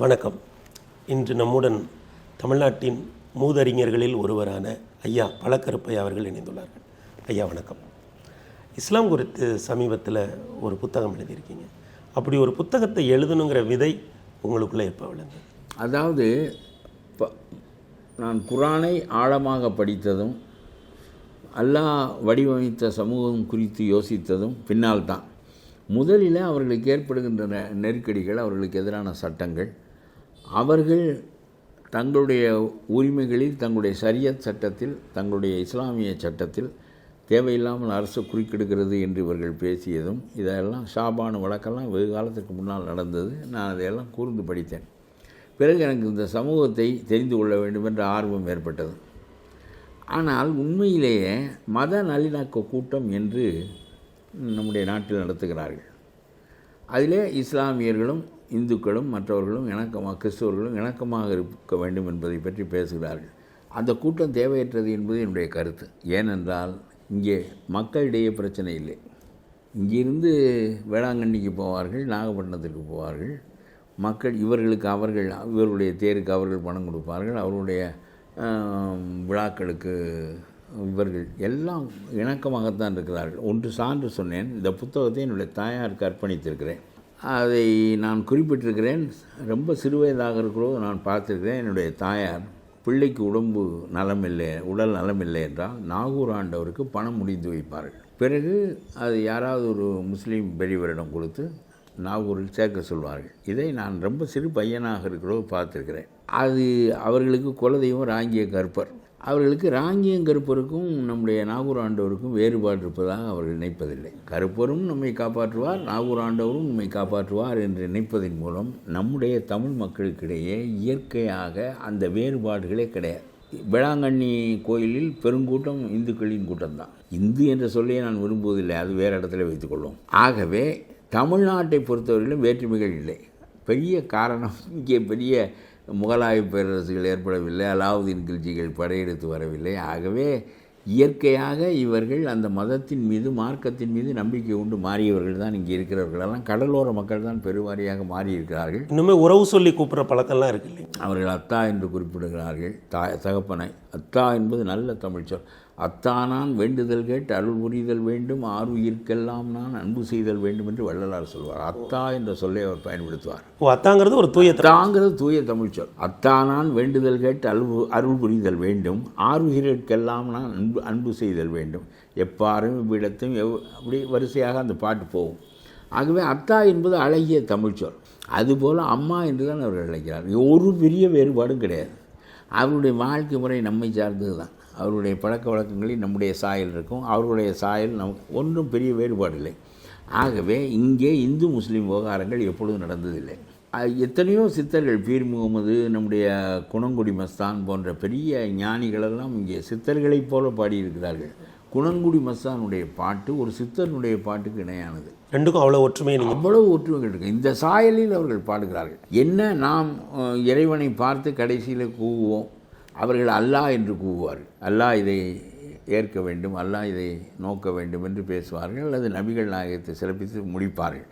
வணக்கம். இன்று நம்முடன் தமிழ்நாட்டின் மூதறிஞர்களில் ஒருவரான ஐயா பழக்கருப்பை அவர்கள் இணைந்துள்ளார்கள். ஐயா வணக்கம். இஸ்லாம் குறித்து சமீபத்தில் ஒரு புத்தகம் எழுதியிருக்கீங்க. அப்படி ஒரு புத்தகத்தை எழுதணுங்கிற விதை உங்களுக்குள்ளே எப்போ விழுந்தது அதாவது ப- நான் குரானை ஆழமாக படித்ததும் அல்லாஹ் வடிவமைத்த சமூகம் குறித்து யோசித்ததும் பின்னால் தான் முதலில் அவர்களுக்கு ஏற்படுகின்ற நெ- நெருக்கடிகள் அவர்களுக்கு எதிரான சட்டங்கள் அவர்கள் தங்களுடைய உரிமைகளில் தங்களுடைய சரியத் சட்டத்தில் தங்களுடைய இஸ்லாமிய சட்டத்தில் தேவையில்லாமல் அரசு குறுக்கிடுகிறது என்று இவர்கள் பேசியதும் இதெல்லாம் ஷாபானு வழக்கெல்லாம் வெகு காலத்துக்கு முன்னால் நடந்தது. நான் அதையெல்லாம் கூர்ந்து படித்தேன். பிறகு எனக்கு இந்த சமூகத்தை தெரிந்து கொள்ள வேண்டும் என்ற ஆர்வம் ஏற்பட்டது. ஆனால் உண்மையிலேயே மத நல்லிணக்க கூட்டம் என்று நம்முடைய நாட்டில் நடத்துகிறார்கள். அதிலே இஸ்லாமியர்களும் இந்துக்களும் மற்றவர்களும் இணக்கமாக கிறிஸ்தவர்களும் இணக்கமாக இருக்க வேண்டும் என்பதை பற்றி பேசுகிறார்கள். அந்த கூட்டம் தேவையற்றது என்பது என்னுடைய கருத்து. ஏனென்றால் இங்கே மக்களிடையே பிரச்சனை இல்லை. இங்கிருந்து வேளாங்கண்ணிக்கு போவார்கள் நாகப்பட்டினத்திற்கு போவார்கள். மக்கள் இவர்களுக்கு அவர்கள் இவர்களுடைய தேருக்கு அவர்கள் பணம் கொடுப்பார்கள். அவர்களுடைய விழாக்களுக்கு இவர்கள் எல்லாம் இணக்கமாகத்தான் இருக்கிறார்கள். ஒன்று சான்று சொன்னேன் இந்த புத்தகத்தை என்னுடைய தாயாருக்கு அர்ப்பணித்திருக்கிறேன். அதை நான் குறிப்பிட்டிருக்கிறேன். ரொம்ப சிறுவயதாக இருக்கிறோம் நான் பார்த்துருக்கிறேன். என்னுடைய தாயார் பிள்ளைக்கு உடம்பு நலமில்லை உடல் நலம் இல்லை என்றால் நாகூர் ஆண்டவருக்கு பணம் முடிந்து வைப்பார்கள். பிறகு அது யாராவது ஒரு முஸ்லீம் பெரியவரிடம் கொடுத்து நாகூரில் சேர்க்க சொல்வார்கள். இதை நான் ரொம்ப சிறு பையனாக இருக்கிறோம் பார்த்துருக்கிறேன். அது அவர்களுக்கு குலதெய்வம் ராங்கிய கற்பர் அவர்களுக்கு ராங்கியம் கருப்பருக்கும் நம்முடைய நாகூர் ஆண்டவருக்கும் வேறுபாடு இருப்பதாக அவர்கள் நினைப்பதில்லை. கருப்பரும் நம்மை காப்பாற்றுவார் நாகூர் ஆண்டவரும் நம்மை காப்பாற்றுவார் என்று நினைப்பதன் மூலம் நம்முடைய தமிழ் மக்களுக்கிடையே இயற்கையாக அந்த வேறுபாடுகளே கிடையாது. வேளாங்கண்ணி கோயிலில் பெருங்கூட்டம் இந்துக்களின் கூட்டம்தான். இந்து என்ற சொல்லையே நான் விரும்புவதில்லை அது வேறு இடத்துல வைத்துக்கொள்வோம் ஆகவே தமிழ்நாட்டை பொறுத்தவரையிலும் வேற்றுமைகள் இல்லை. பெரிய காரணம் இங்கே பெரிய முகலாய பேரரசுகள் ஏற்படவில்லை அலாவுதீன் கில்ஜிகள் படையெடுத்து வரவில்லை. ஆகவே இயற்கையாக இவர்கள் அந்த மதத்தின் மீது மார்க்கத்தின் மீது நம்பிக்கை உண்டு. மாறியவர்கள் தான் இங்கே இருக்கிறவர்களெல்லாம் கடலோர மக்கள் தான் பெருவாரியாக மாறியிருக்கிறார்கள். இன்னுமே உறவு சொல்லி கூப்பிட்ற பழக்கம்லாம் இருக்கு இல்லைங்க அவர்கள் அத்தா என்று குறிப்பிடுகிறார்கள். தாய் தகப்பனை. அத்தா என்பது நல்ல தமிழ் சொல். அத்தானான் வேண்டுதல் கேட்டு அருள் புரிதல் வேண்டும் ஆறுயிர்க்கெல்லாம் நான் அன்பு செய்தல் வேண்டும் என்று வள்ளலார் சொல்வார். அத்தா என்ற சொல்லை அவர் பயன்படுத்துவார். ஓ அத்தாங்கிறது ஒரு தூய. அத்தாங்கிறது தூய தமிழ் சொல். அத்தானான் வேண்டுதல் கேட்டு அருள் அருள் புரிதல் வேண்டும் ஆறுயிர்க்கெல்லாம் நான் அன்பு அன்பு செய்தல் வேண்டும். எப்பாரும் இவ்விடத்தும் எவ் அப்படி வரிசையாக அந்த பாட்டு போகும். ஆகவே அத்தா என்பது அழகிய தமிழ் சொல். அதுபோல் அம்மா என்று தான் அவர்கள் அழைக்கிறார்கள் ஒரு பெரிய வேறுபாடும் கிடையாது. அவருடைய வாழ்க்கை முறை நம்மை சார்ந்தது தான் அவருடைய பழக்க வழக்கங்களில் நம்முடைய சாயல் இருக்கும். அவருடைய சாயல் நமக்கு ஒன்றும் பெரிய வேறுபாடு இல்லை ஆகவே இங்கே இந்து முஸ்லீம் விவகாரங்கள் எப்பொழுதும் நடந்ததில்லை. எத்தனையோ சித்தர்கள் பீர் முகமது நம்முடைய குணங்குடி மஸ்தான் போன்ற பெரிய ஞானிகளெல்லாம் இங்கே சித்தர்களைப் போல பாடியிருக்கிறார்கள். குணங்குடி மஸ்தானுடைய பாட்டு ஒரு சித்தனுடைய பாட்டுக்கு இணையானது. ரெண்டுக்கும் அவ்வளோ ஒற்றுமையை நீங்கள் அவ்வளவு ஒற்றுமைகள் இருக்கு. இந்த சாயலில் அவர்கள் பாடுகிறார்கள். என்ன நாம் இறைவனை பார்த்து கடைசியில் கூவுவோம்? அவர்கள் அல்லாஹ் என்று கூவுவார்கள். அல்லாஹ் இதை ஏற்க வேண்டும் அல்லாஹ் இதை நோக்க வேண்டும் என்று பேசுவார்கள் அல்லது நபிகள் நாயகத்தை சிறப்பித்து முடிப்பார்கள்.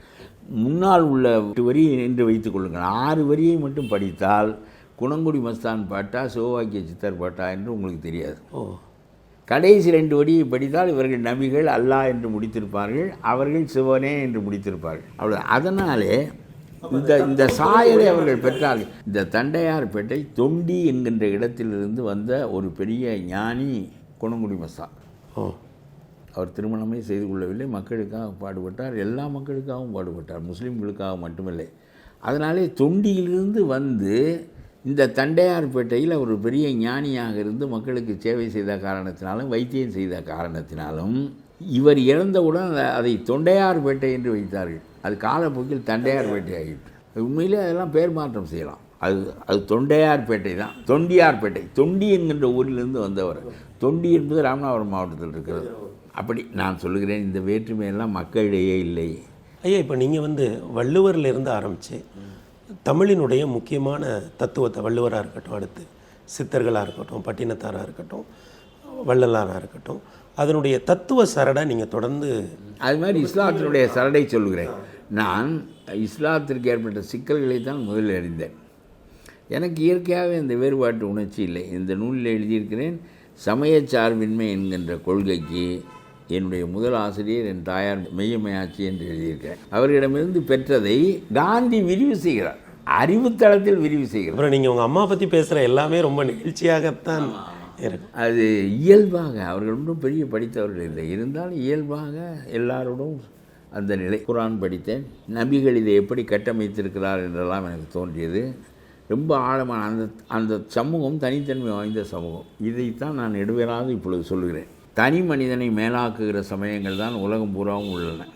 முன்னால் உள்ள வரி என்று வைத்துக் கொள்ளுங்கள். ஆறு வரியை மட்டும் படித்தால் குணங்குடி மஸ்தான் பாட்டா சிவவாக்கிய சித்தர் பாட்டா என்று உங்களுக்கு தெரியாது. ஓ. கடைசி ரெண்டு வரியை படித்தால் இவர்கள் நபிகள் அல்லாஹ் என்று முடித்திருப்பார்கள் அவர்கள் சிவனே என்று முடித்திருப்பார்கள். அவ்வளோ அதனாலே இந்த இந்த சாயலை அவர்கள் பெற்றார்கள். இந்த தண்டையார்பேட்டை தொண்டி என்கின்ற இடத்திலிருந்து வந்த ஒரு பெரிய ஞானி குணங்குடி ஓ. அவர் திருமணமே செய்து கொள்ளவில்லை. மக்களுக்காக பாடுபட்டார். எல்லா மக்களுக்காகவும் பாடுபட்டார். முஸ்லீம்களுக்காக மட்டுமில்லை. அதனாலே தொண்டியிலிருந்து வந்து இந்த தண்டையார்பேட்டையில் அவர் ஒரு பெரிய ஞானியாக இருந்து மக்களுக்கு சேவை செய்த காரணத்தினாலும் வைத்தியம் செய்த காரணத்தினாலும் இவர் இறந்தவுடன் அதை தொண்டையார்பேட்டை என்று வைத்தார்கள். அது காலப்போக்கில் தண்டையார்பேட்டை ஆகிட்டு உண்மையிலே அதெல்லாம் பேர் மாற்றம் செய்யலாம். அது அது தொண்டையார்பேட்டை தான். தொண்டியார்பேட்டை தொண்டி என்கின்ற ஊரிலிருந்து வந்தவர். தொண்டி என்பது ராமநாதபுரம் மாவட்டத்தில் இருக்கிறது. அப்படி நான் சொல்லுகிறேன் இந்த வேற்றுமையெல்லாம் மக்களிடையே இல்லை. ஐயா இப்போ நீங்கள் வந்து வள்ளுவர்லேருந்து ஆரம்பித்து தமிழினுடைய முக்கியமான தத்துவத்தை வள்ளுவராக இருக்கட்டும் அடுத்து சித்தர்களாக இருக்கட்டும் பட்டினத்தாராக இருக்கட்டும் வள்ளலாராக இருக்கட்டும் அதனுடைய தத்துவ சரடை நீங்கள் தொடர்ந்து அது மாதிரி இஸ்லாத்தினுடைய சரடை சொல்லுகிறேன். நான் இஸ்லாத்திற்கு ஏற்பட்ட சிக்கல்களை தான் முதலில் அறிந்தேன். எனக்கு இயற்கையாகவே இந்த வேறுபாட்டு உணர்ச்சி இல்லை. இந்த நூலில் எழுதியிருக்கிறேன் சமயச் சார்பின்மை என்கின்ற கொள்கைக்கு என்னுடைய முதல் ஆசிரியர் என் தாயார் மெய்யமையாச்சி என்று எழுதியிருக்கிறேன். அவர்களிடமிருந்து பெற்றதை காந்தி விரிவு செய்கிறார். அறிவுத்தளத்தில் விரிவு செய்கிறார். அப்புறம் நீங்கள் உங்கள் அம்மா பற்றி பேசுகிற எல்லாமே ரொம்ப நிகழ்ச்சியாகத்தான் இருக்கும். அது இயல்பாக அவர்கள் ஒன்றும் பெரிய படித்தவர்கள் இல்லை. இருந்தாலும் இயல்பாக எல்லாரோடும் அந்த நிலை. குரான் படித்தேன். நபிகள் இதை எப்படி கட்டமைத்திருக்கிறார் என்றெல்லாம் எனக்கு தோன்றியது. ரொம்ப ஆழமான அந்த அந்த சமூகம் தனித்தன்மை வாய்ந்த சமூகம். இதைத்தான் நான் நெடுவேறாவது இப்பொழுது சொல்கிறேன். தனி மனிதனை மேலாக்குகிற சமயங்கள் தான் உலகம் பூராவும் உள்ளன.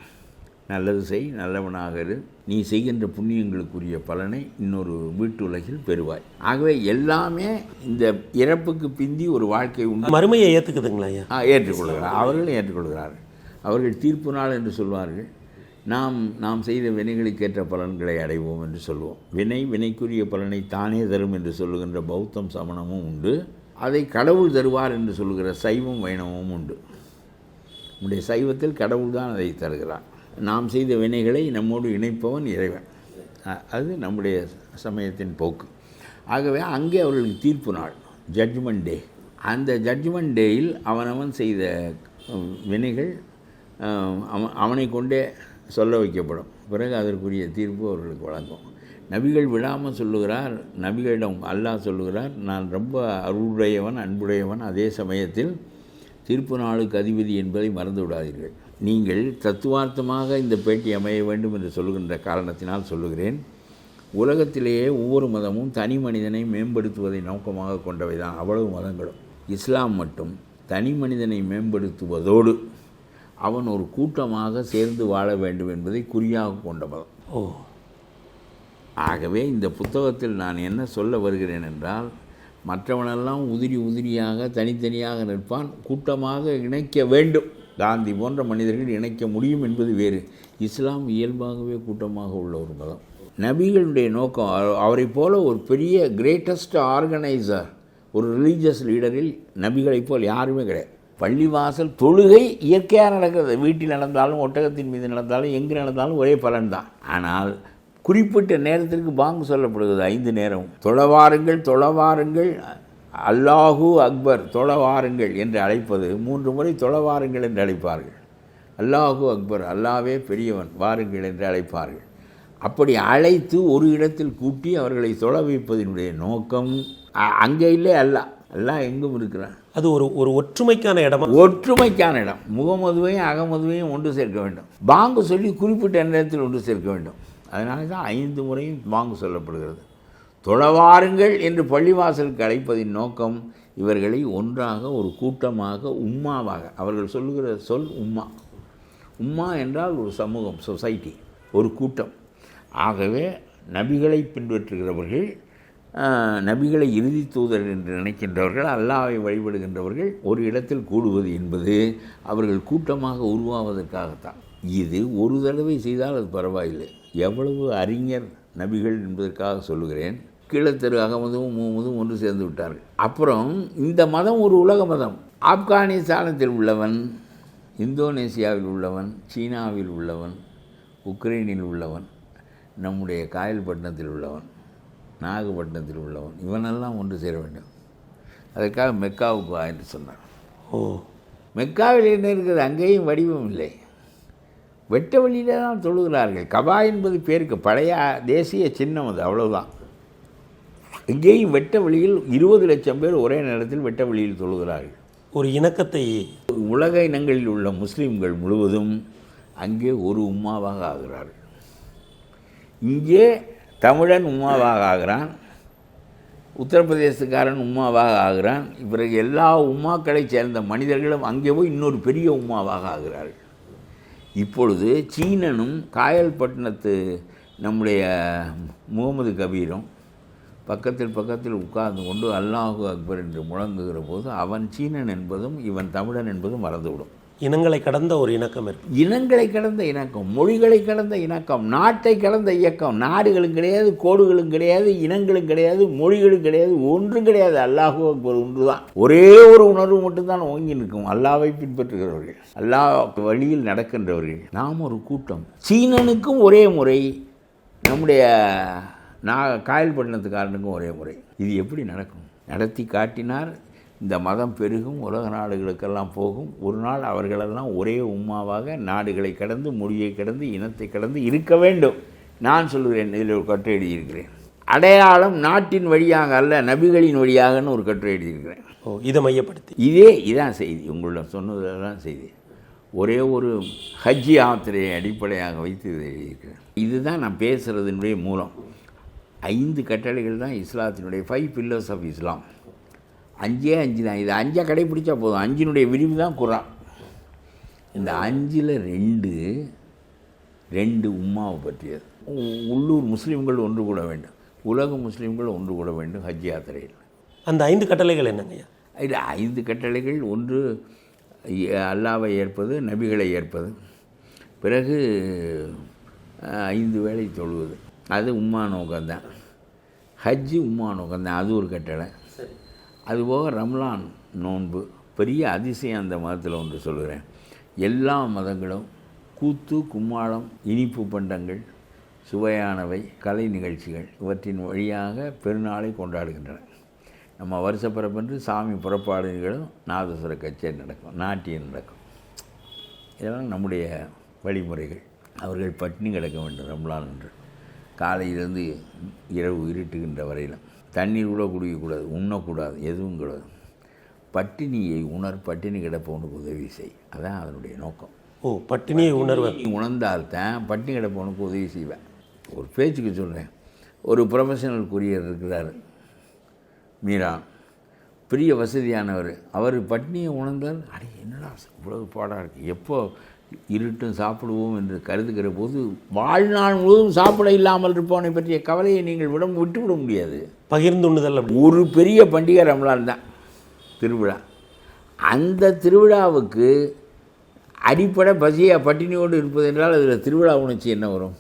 நல்லது செய் நல்லவனாக இரு. நீ செய்கின்ற புண்ணியங்களுக்குரிய பலனை இன்னொரு வீட்டு உலகில் பெறுவாய். ஆகவே எல்லாமே இந்த இறப்புக்கு பிந்தி ஒரு வாழ்க்கை உண்டு. மறுமையை ஏற்றுக்குதுங்களா ஆ, ஏற்றுக்கொள்கிறார். அவர்களும் ஏற்றுக்கொள்கிறார்கள். அவர்கள் தீர்ப்பு நாள் என்று சொல்வார்கள். நாம் நாம் செய்த வினைகளுக்கேற்ற பலன்களை அடைவோம் என்று சொல்லுவோம் வினை வினைக்குரிய பலனை தானே தரும் என்று சொல்லுகின்ற பௌத்தம் சமணமும் உண்டு. அதை கடவுள் தருவார் என்று சொல்லுகிற சைவம் வைணவமும் உண்டு. நம்முடைய சைவத்தில் கடவுள் தான் அதை தருகிறார் நாம் செய்த வினைகளை நம்மோடு இணைப்பவன் இறைவன். அது நம்முடைய சமயத்தின் போக்கு. ஆகவே அங்கே அவர்களுக்கு தீர்ப்பு நாள் ஜட்ஜ்மெண்ட் டே அந்த ஜட்ஜ்மெண்ட் டேயில் அவனவன் செய்த வினைகள் அவன் அவனை கொண்டே சொல்ல வைக்கப்படும். பிறகு அதற்குரிய தீர்ப்பு அவர்களுக்கு வழங்கும். நபிகள் விடாமல் சொல்லுகிறார் நபிகளிடம் அல்லாஹ் சொல்லுகிறார் நான் ரொம்ப அருளுடையவன் அன்புடையவன் அதே சமயத்தில் தீர்ப்பு நாளுக்கு அதிபதி என்பதை மறந்து விடாதீர்கள் நீங்கள் தத்துவார்த்தமாக இந்த பேட்டி அமைய வேண்டும் என்று சொல்லுகின்ற காரணத்தினால் சொல்லுகிறேன். உலகத்திலேயே ஒவ்வொரு மதமும் தனி மனிதனை மேம்படுத்துவதை நோக்கமாக கொண்டவை தான் அவ்வளவு மதங்களும். இஸ்லாம் மட்டும் தனி மனிதனை மேம்படுத்துவதோடு அவன் ஒரு கூட்டமாக சேர்ந்து வாழ வேண்டும் என்பதை குறியாக கொண்ட மதம். ஓ. ஆகவே இந்த புத்தகத்தில் நான் என்ன சொல்ல வருகிறேன் என்றால் மற்றவனெல்லாம் உதிரி உதிரியாக தனித்தனியாக நிற்பான் கூட்டமாக இணைக்க வேண்டும். காந்தி போன்ற மனிதர்கள் இணைக்க முடியும் என்பது வேறு. இஸ்லாம் இயல்பாகவே கூட்டமாக உள்ள ஒரு மதம். நபிகளுடைய நோக்கம் அவரை அவரைப் போல ஒரு பெரிய கிரேட்டஸ்ட் ஆர்கனைசர் ஒரு ரிலீஜியஸ் லீடரில் நபிகளைப் போல் யாருமே கிடையாது. பள்ளிவாசல் தொழுகை இயற்கையாக நடக்கிறது. வீட்டில் நடந்தாலும் ஒட்டகத்தின் மீது நடந்தாலும் எங்கு நடந்தாலும் ஒரே பலன் தான். ஆனால் குறிப்பிட்ட நேரத்திற்கு பாங்கு சொல்லப்படுகிறது. ஐந்து நேரம் தொழவாருங்கள் தொழவாருங்கள் அல்லாஹூ அக்பர் தொழவாருங்கள் என்று அழைப்பது மூன்று முறை தொழவாருங்கள் என்று அழைப்பார்கள். அல்லாஹூ அக்பர் அல்லாவே பெரியவன் வாருங்கள் என்று அழைப்பார்கள். அப்படி அழைத்து ஒரு இடத்தில் கூட்டி அவர்களை தொழ வைப்பதனுடைய நோக்கம் அங்கே இல்லை அல்லாஹ் அல்லாஹ் எங்கும் இருக்கிறான். அது ஒரு ஒரு ஒற்றுமைக்கான இடமா? ஒற்றுமைக்கான இடம். முகமதுவையும் அகமதுவையும் ஒன்று சேர்க்க வேண்டும். பாங்கு சொல்லி குறிப்பிட்ட நேரத்தில் ஒன்று சேர்க்க வேண்டும். அதனால தான் ஐந்து முறையும் பாங்கு சொல்லப்படுகிறது. தொழவாருங்கள் என்று பள்ளிவாசலுக்கு அழைப்பதின் நோக்கம் இவர்களை ஒன்றாக ஒரு கூட்டமாக உம்மாவாக. அவர்கள் சொல்லுகிற சொல் உம்மா. உம்மா என்றால் ஒரு சமூகம் சொசைட்டி ஒரு கூட்டம். ஆகவே நபிகளை பின்பற்றுகிறவர்கள் நபிகளை இறுதி தூதர் என்று நினைக்கின்றவர்கள் அல்லாவை வழிபடுகின்றவர்கள் ஒரு இடத்தில் கூடுவது என்பது அவர்கள் கூட்டமாக உருவாவதற்காகத்தான். இது ஒரு தடவை செய்தால் அது பரவாயில்லை. எவ்வளவு அறிஞர் நபிகள் என்பதற்காக சொல்லுகிறேன். கீழத்தெரு அகமதும் முகமதும் ஒன்று சேர்ந்து விட்டார்கள். அப்புறம் இந்த மதம் ஒரு உலக மதம். ஆப்கானிஸ்தானத்தில் உள்ளவன் இந்தோனேசியாவில் உள்ளவன் சீனாவில் உள்ளவன் உக்ரைனில் உள்ளவன் நம்முடைய காயல்பட்டினத்தில் உள்ளவன் நாகப்பட்டினத்தில் உள்ளவன் இவனெல்லாம் ஒன்று சேர வேண்டும். அதற்காக மெக்காவுக்கு வா என்று சொன்னார். ஓ. மெக்காவில் என்ன இருக்கிறது அங்கேயும் வடிவம் இல்லை. வெட்ட வெளியில தான் தொழுகிறார்கள். கபா என்பது பேருக்கு பழைய தேசிய சின்னம் அது அவ்வளவுதான். இங்கேயும் வெட்ட வெளியில் இருபது லட்சம் பேர் ஒரே நேரத்தில் வெட்ட வெளியில் தொழுகிறார்கள். ஒரு இணக்கத்தை உலக இனங்களில் உள்ள முஸ்லீம்கள் முழுவதும் அங்கே ஒரு உம்மாவாக ஆகிறார்கள். இங்கே தமிழன் உம்மாவாக ஆகிறான் உத்தரப்பிரதேசக்காரன் உம்மாவாக ஆகிறான் பிறகு எல்லா உம்மாக்களைச் சேர்ந்த மனிதர்களும் அங்கே போய் இன்னொரு பெரிய உம்மாவாக ஆகிறார்கள். இப்பொழுது சீனனும் காயல்பட்டினத்து நம்முடைய முகமது கபீரும் பக்கத்தில் பக்கத்தில் உட்கார்ந்து கொண்டு அல்லாஹு அக்பர் என்று முழங்குகிற போது அவன் சீனன் என்பதும் இவன் தமிழன் என்பதும் மறந்துவிடும். இனங்களை கடந்த ஒரு இணக்கம் இருக்கு. இனங்களை கடந்த இணக்கம் மொழிகளை கடந்த இணக்கம் நாட்டை கடந்த இயக்கம் நாடுகளும் கிடையாது கோடுகளும் கிடையாது இனங்களும் கிடையாது மொழிகளும் கிடையாது ஒன்றும் கிடையாது. அல்லாஹு அக்பர் ஒன்று தான் ஒரே ஒரு உணர்வு மட்டும்தான் ஓங்கி நிற்கும். அல்லாவை பின்பற்றுகிறவர்கள் அல்லாஹ் வழியில் நடக்கின்றவர்கள். நாம் ஒரு கூட்டம். சீனனுக்கும் ஒரே முறை நம்முடைய நான் காயல்பட்டினத்துக்காரனுக்கும் ஒரே முறை. இது எப்படி நடக்கும்? நடத்தி காட்டினார் இந்த மதம் பெருகும் உலக நாடுகளுக்கெல்லாம் போகும். ஒரு நாள் அவர்களெல்லாம் ஒரே உம்மாவாக நாடுகளை கடந்து மொழியை கடந்து இனத்தை கடந்து இருக்க வேண்டும். நான் சொல்கிறேன் இதில் ஒரு கட்டுரை எழுதியிருக்கிறேன். அடையாளம் நாட்டின் வழியாக அல்ல நபிகளின் வழியாகன்னு ஒரு கட்டுரை எழுதியிருக்கிறேன். ஓ இதை மையப்படுத்தி. இதே இதான் செய்தி. உங்களிடம் சொன்னதெல்லாம் செய்தி. ஒரே ஒரு ஹஜ் யாத்திரையை அடிப்படையாக வைத்து இதை எழுதியிருக்கிறேன். இதுதான் நான் பேசுகிறதுனுடைய மூலம். ஐந்து கட்டளைகள் தான் இஸ்லாத்தினுடைய ஃபைவ் பில்லர்ஸ் ஆஃப் இஸ்லாம் அஞ்சே அஞ்சு தான். இது அஞ்சை கடைப்பிடிச்சா போதும். அஞ்சினுடைய விரிவு தான் குரான் இந்த அஞ்சில் ரெண்டு ரெண்டு உம்மாவை பற்றியது. உள்ளூர் முஸ்லீம்கள் ஒன்று கூட வேண்டும். உலக முஸ்லீம்கள் ஒன்று கூட வேண்டும் ஹஜ் யாத்திரையில். அந்த ஐந்து கட்டளைகள் என்னங்க ஐயா? இது ஐந்து கட்டளைகள். ஒன்று அல்லாவை ஏற்பது நபிகளை ஏற்பது. பிறகு ஐந்து வேளை தொழுவது. அது உம்மா நோக்கம்தான். ஹஜ்ஜு உம்மா நோக்கம்தான். அது ஒரு கட்டளை. அதுபோக ரம்லான் நோன்பு பெரிய அதிசயம் அந்த மதத்தில் ஒன்று சொல்கிறேன் எல்லா மதங்களும் கூத்து கும்மாளம் இனிப்பு பண்டங்கள் சுவையானவை கலை நிகழ்ச்சிகள் இவற்றின் வழியாக பெருநாளை கொண்டாடுகின்றன. நம்ம வருஷப்பிறப்பன்று சாமி புறப்பாடு நிகழும் நாதசுர கச்சேரி நடக்கும் நாட்டியம் நடக்கும். இதெல்லாம் நம்முடைய வழிமுறைகள். அவர்கள் பட்டினி கிடக்க வேண்டும் ரம்லான் என்று காலையிலிருந்து இரவு இருட்டுகின்ற வரையிலும். தண்ணீர் கூட குடிக்கக்கூடாது உண்ணக்கூடாது எதுவும் கூடாது பட்டினியை உணர் பட்டினி கிடப்பவனுக்கு உதவி செய். அதான் அதனுடைய நோக்கம். ஓ பட்டினியை உணர்வு நீ உணர்ந்தால்தான் பட்டினி கிடப்பவனுக்கு உதவி செய்வேன். ஒரு பேச்சுக்கு சொல்கிறேன் ஒரு ப்ரொஃபஷனல் கூரியர் இருக்கிறார் மீரா பெரிய வசதியானவர். அவர் பட்னியை உணர்ந்தால் அடே என்னடா இவ்வளவு பாடாக இருக்குது எப்போ இருட்டும் சாப்பிடுவோம் என்று கருதுகிற போது வாழ்நாள் முழுவதும் சாப்பிட இல்லாமல் இருப்பவனை பற்றிய கவலையை நீங்கள் விட விட்டுவிட முடியாது. பகிர்ந்துண்ணுதல் அப்படி. ஒரு பெரிய பண்டிகை ரம்லான் தான் திருவிழா. அந்த திருவிழாவுக்கு அடிப்படை பசியா பட்டினியோடு இருப்பது என்றால் அதில் திருவிழா உணர்ச்சி என்ன வரும்?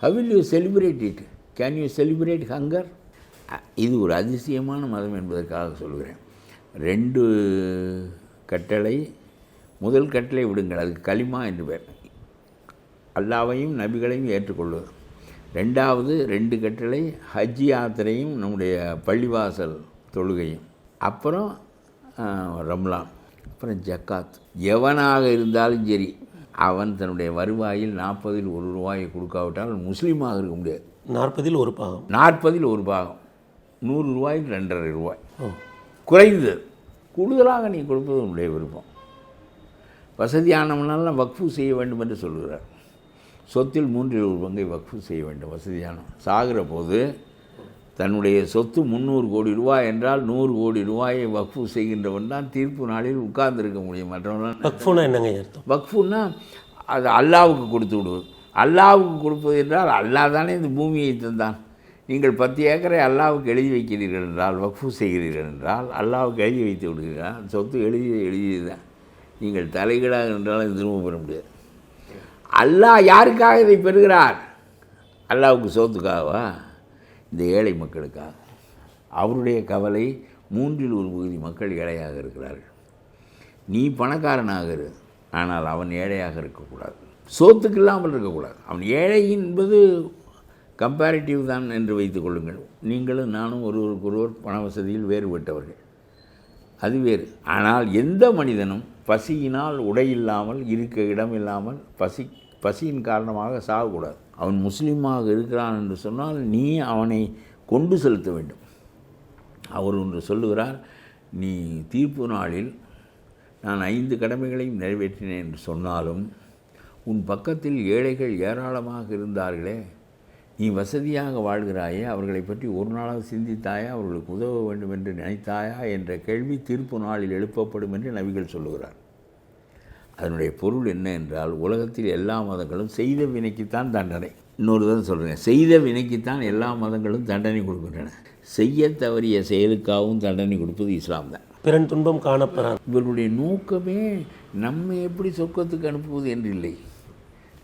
How will you celebrate it can you celebrate hunger இது ஒரு அதிசயமான மதம் என்பதற்காக சொல்கிறேன். ரெண்டு கட்டளை முதல் கட்டளை விடுங்கள் அதுக்கு களிமா என்று பேர் அல்லாவையும் நபிகளையும் ஏற்றுக்கொள்வது ரெண்டாவது ரெண்டு கட்டளை ஹஜ் யாத்திரையும் நம்முடைய பள்ளிவாசல் தொழுகையும். அப்புறம் ரம்லான். அப்புறம் ஜக்காத். எவனாக இருந்தாலும் சரி அவன் தன்னுடைய வருவாயில் நாற்பதில் ஒரு ரூபாயை கொடுக்காவிட்டால் முஸ்லீமாக இருக்க முடியாது. நாற்பதில் ஒரு பாகம். நாற்பதில் ஒரு பாகம். நூறு ரூபாய்க்கு ரெண்டரை ரூபாய். குறைந்தது. கூடுதலாக நீ கொடுப்பது உன்னுடைய விருப்பம். வசதியானவனால வக்ஃபு செய்ய வேண்டும் என்று சொல்கிறார். சொத்தில் மூன்றில் ஒரு பங்கை வக்ஃபு செய்ய வேண்டும் வசதியானவன். சாகிற போது தன்னுடைய சொத்து முந்நூறு கோடி ரூபாய் என்றால் நூறு கோடி ரூபாயை வக்ஃபு செய்கின்றவன் தான் தீர்ப்பு நாளில் உட்கார்ந்திருக்க முடியும். மற்றவன் வக்ஃபுனா என்னங்க அர்த்தம்? வக்ஃபுன்னா அது அல்லாவுக்கு கொடுத்து விடுவது. அல்லாவுக்கு கொடுப்பது என்றால் அல்லாஹ் தானே இந்த பூமியை தந்தான். நீங்கள் பத்து ஏக்கரை அல்லாவுக்கு எழுதி வைக்கிறீர்கள் என்றால் வக்ஃபு செய்கிறீர்கள் என்றால் அல்லாவுக்கு எழுதி வைத்து விடுகிறீர்கள் அந்த சொத்து எழுதி எழுதியது தான். நீங்கள் தலைகீழாக என்றாலும் திரும்ப பெற முடியாது. அல்லாஹ் யாருக்காக இதை பெறுகிறார்? அல்லாவுக்கு சோத்துக்காகவா? இந்த ஏழை மக்களுக்காக. அவருடைய கவலை மூன்றில் ஒரு பகுதி மக்கள் ஏழையாக இருக்கிறார்கள். நீ பணக்காரனாக இரு. ஆனால் அவன் ஏழையாக இருக்கக்கூடாது. சோத்துக்கு இல்லாமல் இருக்கக்கூடாது. அவன் ஏழை என்பது கம்பேரிட்டிவ் தான் என்று வைத்துக் கொள்ளுங்கள். நீங்களும் நானும் ஒருவருக்கொருவர் பண வசதியில் வேறுபட்டவர்கள். அது வேறு. ஆனால் எந்த மனிதனும் பசியினால் உடை இல்லாமல் இருக்க இடம் இல்லாமல் பசி பசியின் காரணமாக சாகக்கூடாது. அவன் முஸ்லீமாக இருக்கிறான் என்று சொன்னால் நீ அவனை கொண்டு செலுத்த வேண்டும். அவர் ஒன்று சொல்லுகிறார் நீ தீர்ப்பு நாளில் நான் ஐந்து கடமைகளையும் நிறைவேற்றினேன் என்று சொன்னாலும் உன் பக்கத்தில் ஏழைகள் ஏராளமாக இருந்தார்களே நீ வசதியாக வாழ்கிறாயே அவர்களை பற்றி ஒரு நாளாக சிந்தித்தாயா அவர்களுக்கு உதவ வேண்டும் என்று நினைத்தாயா என்ற கேள்வி தீர்ப்பு நாளில் எழுப்பப்படும் என்று நபிகள் சொல்லுகிறார். அதனுடைய பொருள் என்ன என்றால் உலகத்தில் எல்லா மதங்களும் செய்த வினைக்குத்தான் தண்டனை. இன்னொரு தான் சொல்கிறேன் செய்த வினைக்குத்தான் எல்லா மதங்களும் தண்டனை கொடுக்கின்றன. செய்ய தவறிய செயலுக்காகவும் தண்டனை கொடுப்பது இஸ்லாம் தான். பிறன் துன்பம் காணப்பெறான் இவர்களுடைய நோக்கமே நம்ம எப்படி சொர்க்கத்துக்கு அனுப்புவது என்று இல்லை.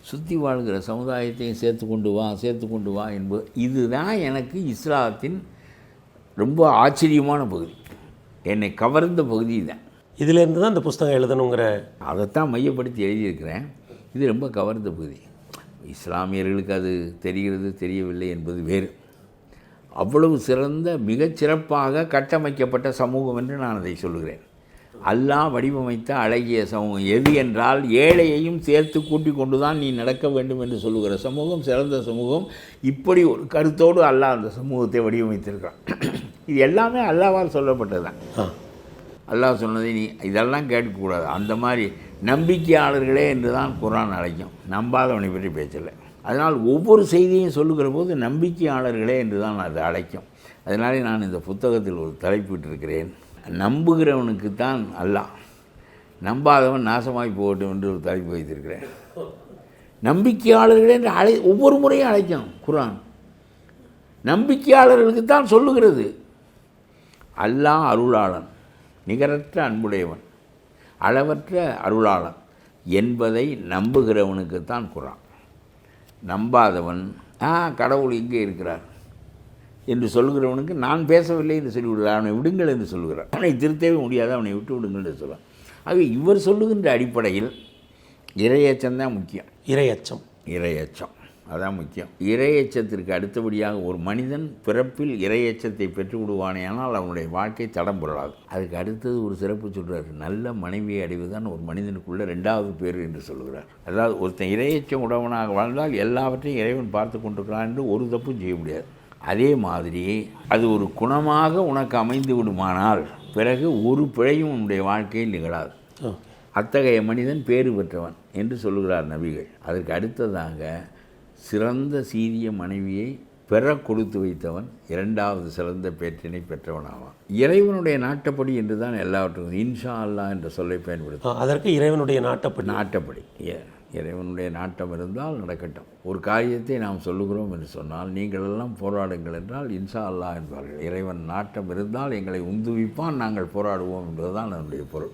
சுற்றி வாழ்கிற சமுதாயத்தையும் சேர்த்து கொண்டு வா சேர்த்து கொண்டு வா என்பது இதுதான் எனக்கு இஸ்லாத்தின் ரொம்ப ஆச்சரியமான பகுதி. என்னை கவர்ந்த பகுதி தான் இதிலேருந்து தான் இந்த புஸ்தகம் எழுதணுங்கிற அதைத்தான் மையப்படுத்தி எழுதியிருக்கிறேன். இது ரொம்ப கவர்ந்த பகுதி. இஸ்லாமியர்களுக்கு அது தெரிகிறது தெரியவில்லை என்பது வேறு. அவ்வளவு சிறந்த மிகச் சிறப்பாக கட்டமைக்கப்பட்ட சமூகம் என்று நான் அதை சொல்கிறேன் அல்லாஹ் வடிவமைத்த அழகிய சமூகம். எது என்றால் ஏழையையும் சேர்த்து கூட்டிக் கொண்டு தான் நீ நடக்க வேண்டும் என்று சொல்லுகிற சமூகம் சிறந்த சமூகம். இப்படி ஒரு கருத்தோடு அல்லாஹ் அந்த சமூகத்தை வடிவமைத்திருக்கிறான். இது எல்லாமே அல்லாவால் சொல்லப்பட்டது தான் அல்லாஹ் சொன்னதை நீ இதெல்லாம் கேட்கக்கூடாது. அந்த மாதிரி நம்பிக்கையாளர்களே என்று தான் குரான் அழைக்கும். நம்பாதவனை பற்றி பேச்சலை அதனால் ஒவ்வொரு செய்தியும் சொல்லுகிற போது நம்பிக்கையாளர்களே என்று தான் அது அழைக்கும். அதனாலே நான் இந்த புத்தகத்தில் ஒரு தலைப்பிட்டிருக்கிறேன் நம்புகிறவனுக்கு தான் அல்லாஹ். நம்பாதவன் நாசமாய் போகட்டும் என்று ஒரு தலைப்பு வைத்திருக்கிறேன். நம்பிக்கையாளர்களே என்று அழை ஒவ்வொரு முறையும் அழைக்கும் குரான் நம்பிக்கையாளர்களுக்கு தான் சொல்லுகிறது. அல்லாஹ் அருளாளன் நிகரற்ற அன்புடையவன் அளவற்ற அருளாளன் என்பதை நம்புகிறவனுக்குத்தான் குரான் நம்பாதவன் ஆ கடவுள் இங்கே இருக்கிறார். என்று சொல்கிறவனுக்கு நான் பேசவில்லை என்று சொல்லிவிடுகிறார் அவனை விடுங்கள் என்று சொல்கிறார் அவனை திருத்தவே முடியாது. அவனை விட்டு விடுங்கள் என்று சொல்கிறார் ஆக இவர் சொல்லுகின்ற அடிப்படையில் இரையச்சம் தான் முக்கியம். இரையச்சம். இரையச்சம். அதான் முக்கியம். இரையச்சத்திற்கு அடுத்தபடியாக ஒரு மனிதன் பிறப்பில் இரையச்சத்தை பெற்று விடுவானேயானால் அவனுடைய வாழ்க்கை தடம் புரளாது. அதுக்கு அடுத்தது ஒரு சிறப்பு சொல்கிறார் நல்ல மனைவியை அடைவதுதான் ஒரு மனிதனுக்குள்ள ரெண்டாவது பேர் என்று சொல்கிறார். அதாவது ஒருத்தன் இரையச்சம் உடவனாக வாழ்ந்தால் எல்லாவற்றையும் இறைவன் பார்த்து கொண்டிருக்கிறான் என்று ஒரு தப்பும் செய்ய முடியாது. அதே மாதிரி அது ஒரு குணமாக உனக்கு அமைந்து விடுமானால் பிறகு ஒரு பிழையும் உன்னுடைய வாழ்க்கையில் நிகழாது. அத்தகைய மனிதன் பேறு பெற்றவன் என்று சொல்லுகிறார் நபிகள். அதற்கு அடுத்ததாக சிறந்த சீரிய மனைவியை பெற கொடுத்து வைத்தவன் இரண்டாவது சிறந்த பேற்றினை பெற்றவனாவான். இறைவனுடைய நாட்டப்படி என்று தான் எல்லாவற்றுக்கும் இன்ஷா அல்லாஹ் என்ற சொல்லை பயன்படுத்தும். அதற்கு இறைவனுடைய நாட்டப்படி. நாட்டப்படி. இ- இறைவனுடைய நாட்டம் இருந்தால் நடக்கட்டும். ஒரு காரியத்தை நாம் சொல்லுகிறோம் என்று சொன்னால் நீங்கள் எல்லாம் போராடுங்கள் என்றால் இன்ஷா அல்லாஹ் என்பார்கள். இறைவன் நாட்டம் இருந்தால் எங்களை உந்துவிப்பான் நாங்கள் போராடுவோம் என்பதுதான் அதனுடைய பொருள்.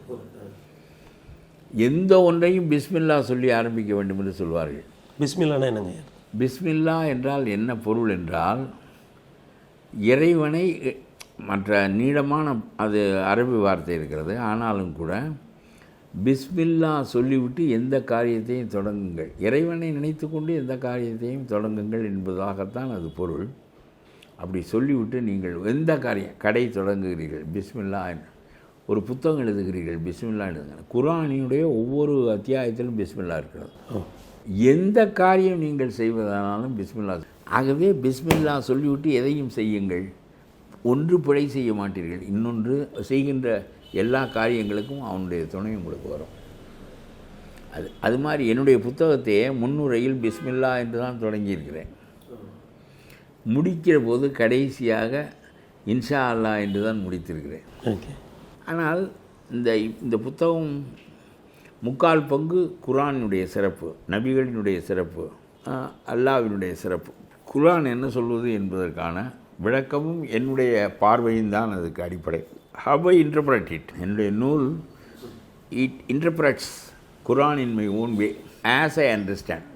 எந்த ஒன்றையும் பிஸ்மில்லா சொல்லி ஆரம்பிக்க வேண்டும் என்று சொல்வார்கள். பிஸ்மில்லானா என்னங்க? பிஸ்மில்லா என்றால் என்ன பொருள் என்றால் இறைவனை மற்ற நீளமான அது அரபி வார்த்தை இருக்கிறது ஆனாலும் கூட பிஸ்மில்லா சொல்லிவிட்டு எந்த காரியத்தையும் தொடங்குங்கள். இறைவனை நினைத்து கொண்டு எந்த காரியத்தையும் தொடங்குங்கள் என்பதாகத்தான் அது பொருள். அப்படி சொல்லிவிட்டு நீங்கள் எந்த காரியம் கடை தொடங்குகிறீர்கள் பிஸ்மில்லா. ஒரு புத்தகம் எழுதுகிறீர்கள் பிஸ்மில்லா எழுதுங்க குரானினுடைய ஒவ்வொரு அத்தியாயத்திலும் பிஸ்மில்லா இருக்கிறது. எந்த காரியம் நீங்கள் செய்வதானாலும் பிஸ்மில்லா. ஆகவே பிஸ்மில்லா சொல்லிவிட்டு எதையும் செய்யுங்கள். ஒன்று பிழை செய்ய மாட்டீர்கள். இன்னொன்று செய்கின்ற எல்லா காரியங்களுக்கும் அவனுடைய துணை உங்களுக்கு வரும். அது அது மாதிரி என்னுடைய புத்தகத்தையே முன்னுரையில் பிஸ்மில்லா என்று தான் தொடங்கியிருக்கிறேன். முடிக்கிற போது கடைசியாக இன்ஷா அல்லாஹ் என்று தான் முடித்திருக்கிறேன். ஆனால் இந்த இந்த புத்தகம் முக்கால் பங்கு குரானினுடைய சிறப்பு நபிகளினுடைய சிறப்பு ஆஹ், அல்லாஹ்வினுடைய சிறப்பு. குரான் என்ன சொல்வது என்பதற்கான விளக்கமும் என்னுடைய பார்வையும் தான் அதுக்கு அடிப்படை. ஹவ் ஐ இன்டர்பிரட் இட் என்னுடைய நூல் it interprets Quran in my own way as I understand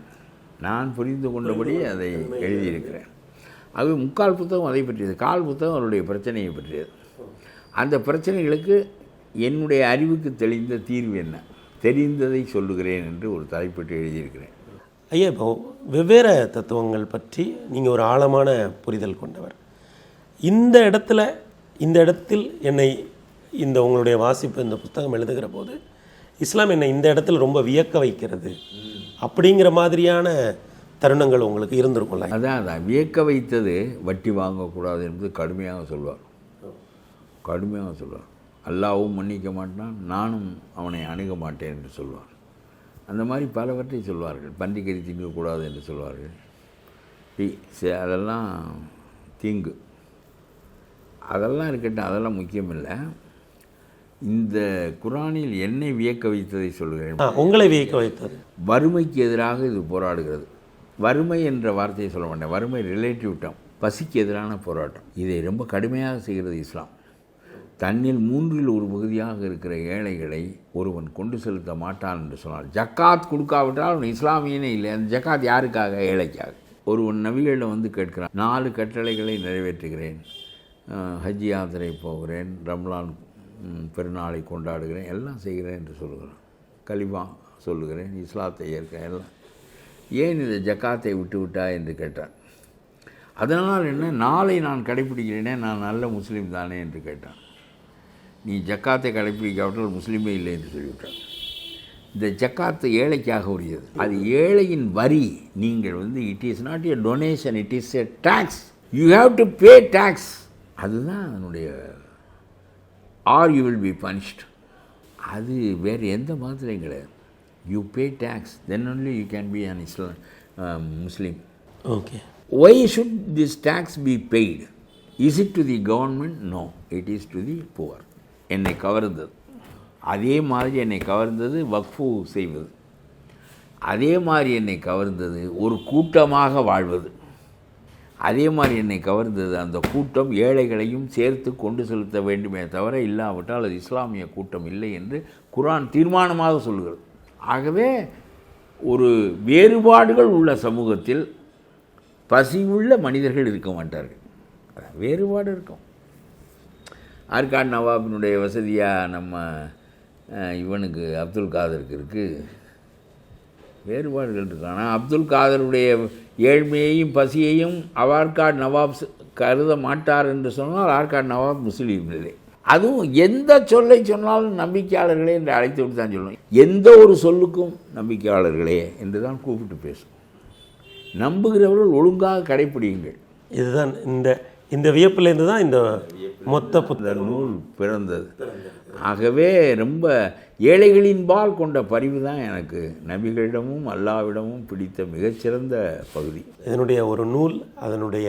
நான் புரிந்து கொண்டபடி அதை எழுதியிருக்கிறேன். அது முக்கால் புத்தகம் அதை பற்றியது. கால் புத்தகம் அவருடைய பிரச்சனையை பற்றியது. அந்த பிரச்சனைகளுக்கு என்னுடைய அறிவுக்கு தெளிந்த தீர்வு என்ன? தெரிந்ததை சொல்லுகிறேன் என்று ஒரு தலைப்பிட்டு எழுதியிருக்கிறேன். ஐயா இப்போ வெவ்வேறு தத்துவங்கள் பற்றி நீங்கள் ஒரு ஆழமான புரிதல் கொண்டவர். இந்த இடத்துல இந்த இடத்தில் என்னை இந்த உங்களுடைய வாசிப்பு இந்த புத்தகம் எழுதுகிற போது இஸ்லாம் என்னை இந்த இடத்துல ரொம்ப வியக்க வைக்கிறது. அப்படிங்கிற மாதிரியான தருணங்கள் உங்களுக்கு இருந்திருக்கும்ல அதான் அதான். வியக்க வைத்தது வட்டி வாங்கக்கூடாது என்பது கடுமையாக சொல்வார். கடுமையாக சொல்வார். அல்லாவும் மன்னிக்க மாட்டான் நானும் அவனை அணுக மாட்டேன் என்று சொல்வார். அந்த மாதிரி பலவற்றை சொல்வார்கள். பன்றிக்கறி திங்கக்கூடாது என்று சொல்வார்கள். அதெல்லாம் தீங்கு. அதெல்லாம் இருக்கட்டும் அதெல்லாம் முக்கியமில்லை. இந்த குரானில் என்னை வியக்க வைத்ததை சொல்கிறேன் உங்களை வியக்க வைத்தது. வறுமைக்கு எதிராக இது போராடுகிறது. வறுமை என்ற வார்த்தையை சொல்ல மாட்டேன். வறுமை ரிலேட்டிவ் டேர்ம் பசிக்கு எதிரான போராட்டம். இதை ரொம்ப கடுமையாக செய்கிறது இஸ்லாம். தன்னில் மூன்றில் ஒரு பகுதியாக இருக்கிற ஏழைகளை ஒருவன் கொண்டு செலுத்த மாட்டான் என்று சொன்னார் ஜக்காத் கொடுக்காவிட்டால் அவன் இஸ்லாமியனே இல்லை. அந்த ஜக்காத் யாருக்காக? ஏழைக்காக. ஒருவன் நபிகளில் வந்து கேட்கிறான் நாலு கட்டளைகளை நிறைவேற்றுகிறேன். ஹஜ் யாத்திரை போகிறேன் ரம்லான் பெருநாளை கொண்டாடுகிறேன் எல்லாம் செய்கிறேன் என்று சொல்கிறேன். கலிமா சொல்லுகிறேன் இஸ்லாத்தை ஏற்கிறேன் எல்லாம். ஏன் இந்த ஜக்காத்தை விட்டு விட்டா என்று கேட்டான். அதனால் என்ன? நாளை நான் கடைப்பிடிக்கிறேனே நான் நல்ல முஸ்லீம் தானே என்று கேட்டான். நீ ஜக்காத்தை கடைப்பிடிக்காவிட்டால் முஸ்லீமே இல்லை என்று சொல்லிவிட்டான். இந்த ஜக்காத்து ஏழைக்காக உரியது. அது ஏழையின் வரி. நீங்கள் வந்து it is not a donation it is a tax you have to pay tax அதுதான் அதனுடைய or you will be punished அது வேறு எந்த மதத்துலையும் கிடையாது. You pay tax then only you can be an Islam Muslim okay why should this tax be paid is it to the government no it is to the poor என்னை கவர்ந்தது. அதே மாதிரி என்னை கவர்ந்தது வக்ஃபு செய்வது. அதே மாதிரி என்னை கவர்ந்தது ஒரு கூட்டமாக வாழ்வது. அதே மாதிரி என்னை கவர்ந்தது அந்த கூட்டம் ஏழைகளையும் சேர்த்து கொண்டு செலுத்த வேண்டுமே தவிர இல்லாவிட்டால் அது இஸ்லாமிய கூட்டம் இல்லை என்று குரான் தீர்மானமாக சொல்கிறது. ஆகவே ஒரு வேறுபாடுகள் உள்ள சமூகத்தில் பசியுள்ள மனிதர்கள் இருக்க மாட்டார்கள். வேறுபாடு இருக்கும். ஆர்காட் நவாபினுடைய வசதியாக நம்ம இவனுக்கு அப்துல் காதருக்கு இருக்குது வேறுபாடுகள் இருக்கு ஆனால் அப்துல் காதருடைய ஏழ்மையையும் பசியையும் ஆர்காட் நவாப் கருத மாட்டார் என்று சொன்னால் ஆர்காட் நவாப் முஸ்லீம் இல்லை அதுவும் எந்த சொல்லை சொன்னாலும் நம்பிக்கையாளர்களே என்று அழைத்து விட்டு தான் சொல்லணும் எந்த ஒரு சொல்லுக்கும் நம்பிக்கையாளர்களே என்று தான் கூப்பிட்டு பேசும் நம்புகிறவர்கள் ஒழுங்காக கடைப்பிடியுங்கள். இதுதான் இந்த இந்த வியப்புலேருந்து தான் இந்த மொத்த புத்த நூல் பிறந்தது. ஆகவே ரொம்ப ஏழைகளின் பால் கொண்ட பரிவு தான் எனக்கு நபிகளிடமும் அல்லாவிடமும் பிடித்த மிகச்சிறந்த பகுதி. இதனுடைய ஒரு நூல் அதனுடைய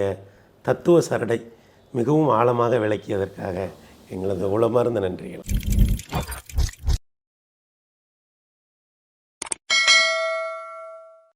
தத்துவ சரடை மிகவும் ஆழமாக விளக்கியதற்காக எங்களது உளமார்ந்த நன்றிகள்.